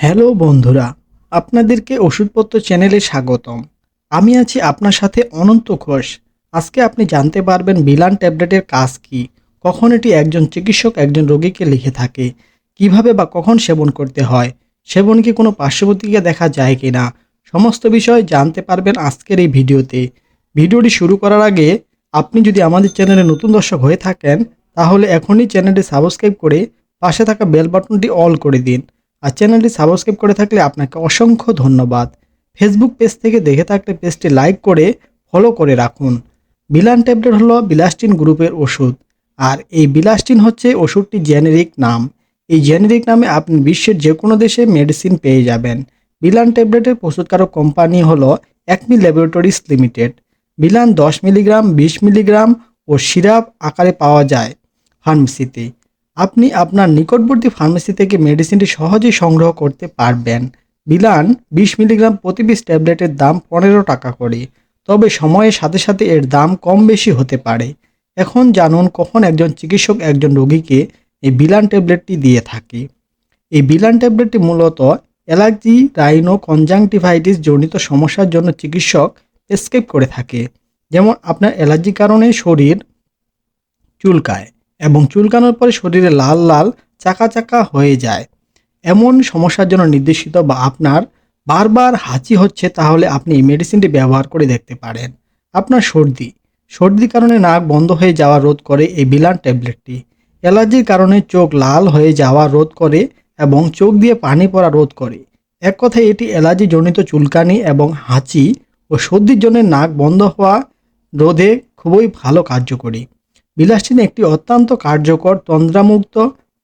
Hello বন্ধুরা, আপনাদেরকে ওষুধপত্র চ্যানেলে স্বাগতম। আমি আছি আপনার সাথে অনন্ত ঘোষ। আজকে আপনি জানতে পারবেন বিলান ট্যাবলেটের কাজ কি, কখন এটি একজন চিকিৎসক একজন রোগীকে লিখে থাকে, কীভাবে বা কখন সেবন করতে হয়, সেবন কি কোনো পার্শ্বপ্রতিক্রিয়া দেখা যায় কি না সমস্ত বিষয় জানতে পারবেন আজকের এই ভিডিওতে। ভিডিওটি শুরু করার আগে আপনি যদি আমাদের চ্যানেলে নতুন দর্শক হয়ে থাকেন, তাহলে এখনই চ্যানেলটি সাবস্ক্রাইব করে পাশে থাকা বেল বাটনটি অল করে দিন। আর চ্যানেলটি সাবস্ক্রাইব করে থাকলে আপনাকে অসংখ্য ধন্যবাদ। ফেসবুক পেজ থেকে দেখে থাকলে পেজটি লাইক করে ফলো করে রাখুন। বিলান ট্যাবলেট হলো বিলাস্টিন গ্রুপের ওষুধ। আর এই বিলাস্টিন হচ্ছে ওষুধটি জেনেরিক নাম। এই জেনেরিক নামে আপনি বিশ্বের যে কোনো দেশে মেডিসিন পেয়ে যাবেন। বিলান ট্যাবলেটের প্রস্তুতকারক কোম্পানি হলো একমি ল্যাবরেটরিজ লিমিটেড বিলান দশ মিলিগ্রাম, বিশ মিলিগ্রাম ও সিরাপ আকারে পাওয়া যায় ফার্মেসিতে আপনি আপনার নিকটবর্তী ফার্মেসি থেকে মেডিসিনটি সহজেই সংগ্রহ করতে পারবেন। বিলান, বিশ মিলিগ্রাম প্রতি পিস ট্যাবলেটের দাম পনেরো টাকা করে। তবে সময়ের সাথে সাথে এর দাম কম বেশি হতে পারে। এখন জানুন কখন একজন চিকিৎসক একজন রোগীকে এই বিলান ট্যাবলেটটি দিয়ে থাকে। এই বিলান ট্যাবলেটটি মূলত অ্যালার্জি রাইনো কনজাংটিভাইটিস জনিত সমস্যার জন্য চিকিৎসক প্রেসক্রাইব করে থাকে। যেমন আপনার অ্যালার্জির কারণে শরীর চুলকায়। এবং চুলকানোর পরে শরীরে লাল লাল, চাকা চাকা হয়ে যায়। এমন সমস্যার জন্য নির্দেশিত বা আপনার বারবার হাঁচি হচ্ছে তাহলে আপনি এই মেডিসিনটি ব্যবহার করে দেখতে পারেন। আপনার সর্দি, সর্দির কারণে নাক বন্ধ হয়ে যাওয়া রোধ করে এই বিলান ট্যাবলেটটি অ্যালার্জির কারণে চোখ লাল হয়ে যাওয়া রোধ করে এবং চোখ দিয়ে পানি পড়া রোধ করে। এক কথায় এটি অ্যালার্জি জনিত চুলকানি এবং হাঁচি ও সর্দির জন্য নাক বন্ধ হওয়া রোধে খুবই ভালো কার্যকরী। বিলাসিন একটি অত্যন্ত কার্যকর তন্দ্রামুক্ত,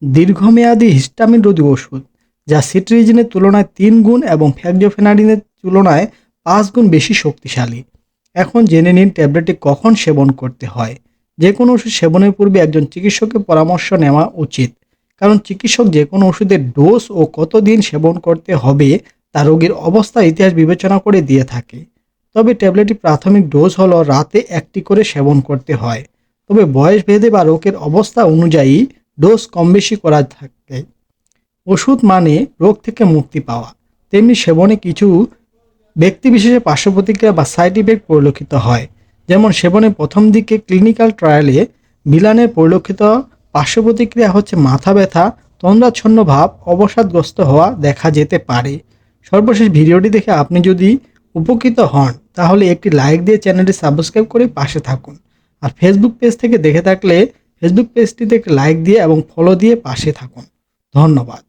দীর্ঘমেয়াদী হিস্টামিন রোধী ওষুধ, যা সিট্রিজিনের তুলনায় তিন গুণ এবং ফ্যাকজোফেনাডিনের তুলনায় পাঁচ গুণ বেশি শক্তিশালী। এখন জেনে নিন ট্যাবলেটটি কখন সেবন করতে হয়। যে কোনো ওষুধ সেবনের পূর্বে একজন চিকিৎসকের পরামর্শ নেওয়া উচিত, কারণ চিকিৎসক যে কোনো ওষুধের ডোজ ও কতদিন সেবন করতে হবে তা রোগীর অবস্থা ইতিহাস বিবেচনা করে দিয়ে থাকে। তবে ট্যাবলেটটি প্রাথমিক ডোজ হলো রাতে একটি করে সেবন করতে হয়। তবে বয়স ভেদে বা রোগের অবস্থা অনুযায়ী ডোজ কম বেশি করা থাকে। ওষুধ মানে রোগ থেকে মুক্তি পাওয়া। তেমনি সেবনে কিছু ব্যক্তিবিশেষে পার্শ্ব প্রতিক্রিয়া বা সাইড ইফেক্ট পরিলক্ষিত হয়। যেমন সেবনের প্রথম দিকে ক্লিনিক্যাল ট্রায়ালে বিলানের পরিলক্ষিত পার্শ্ব প্রতিক্রিয়া হচ্ছে মাথা ব্যথা, তন্দ্রাচ্ছন্ন ভাব, অবসাদগ্রস্ত হওয়া দেখা যেতে পারে। সর্বশেষ ভিডিওটি দেখে আপনি যদি উপকৃত হন, তাহলে একটি লাইক দিয়ে চ্যানেলটি সাবস্ক্রাইব করে পাশে থাকুন। আর ফেসবুক পেজ থেকে দেখে থাকলে ফেসবুক পেজটিতে একটি লাইক দিয়ে এবং ফলো দিয়ে পাশে থাকুন। ধন্যবাদ।